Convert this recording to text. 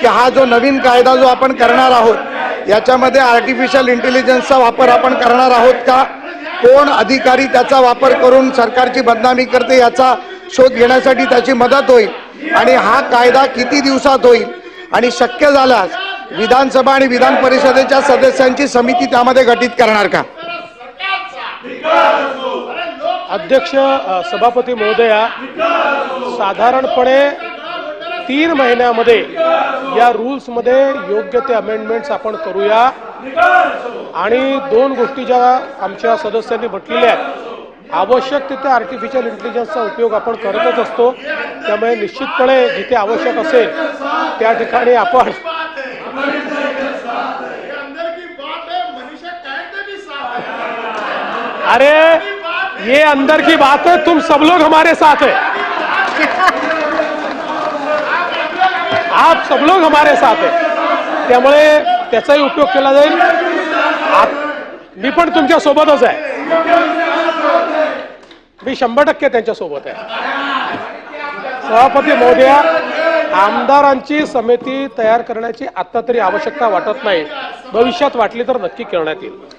की हा जो नवीन कायदा जो आपण करणार आहोत याच्यामध्ये आर्टिफिशियल इंटेलिजन्सचा वापर आपण करणार आहोत का? कोण अधिकारी त्याचा वापर करून सरकारची बदनामी करते याचा शोध घेण्यासाठी त्याची मदत होईल? आणि हा कायदा किती दिवसात होईल? आणि शक्य झाल्यास विधानसभा आणि विधान परिषदेच्या सदस्यांची समिती त्यामध्ये गठीत करणार का? अध्यक्ष सभापती महोदया साधारणपणे तीन महिन्यामध्ये या रूल्समध्ये योग्य ते अमेंडमेंट्स आपण करूया. आणि दोन गोष्टी ज्या आमच्या सदस्यांनी म्हटलेल्या आहेत. आवश्यक तिथे आर्टिफिशियल इंटेलिजन्सचा उपयोग आपण करतच असतो. त्यामुळे निश्चितपणे जिथे आवश्यक असेल त्या ठिकाणी आपण अरे ये अंदर की बात है तुम सब लोग हमारे साथ है. आप सब लोग हमारे साथ है। त्यामुळे त्याचाही उपयोग केला जाईल. मी पण तुमच्या सोबतच आहे. मी शंभर टक्के त्यांच्यासोबत आहे. सभापती महोदया आमदारांची समिती तयार करण्याची आता तरी आवश्यकता वाटत नाही. भविष्यात वाटली तर नक्की करण्यात येईल.